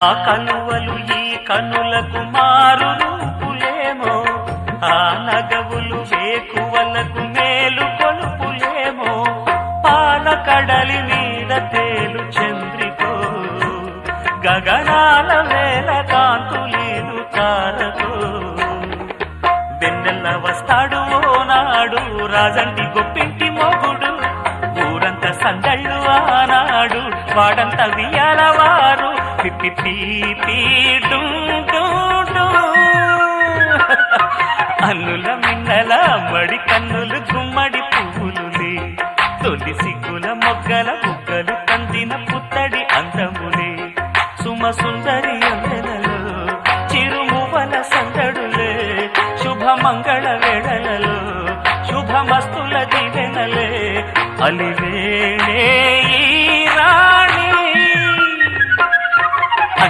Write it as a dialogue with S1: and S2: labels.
S1: ఆ కనువలు ఈ కనులకు మారు రూపులేమో ఆ నగవులు వేకువలకు మేలు కొలుపులేమో పాల కడలి మీద తేలు చంద్రికో గగనాల వేల కాంతులీలు తారతో వెన్నెల్ల వస్తాడు ఓనాడు నాడు రాజంటి గొప్పింటి మొగుడు ఊరంత సందళ్ళు ఆనాడు వాడంతా వియాలవారు వారు పిప్పి పీ పీ డు డు అన్నుల మిన్నల మడి కన్నులు గుమ్మడి పువ్వులులే. తొలి సిగ్గుల మొగ్గల బుగ్గలు కందిన పుత్తడి అందములే సుమ సుందరి అందెలలో చిరుమువల సందడులే. శుభ మంగళ వేళలలో శుభమస్తుల దివెనలే. అలివేణే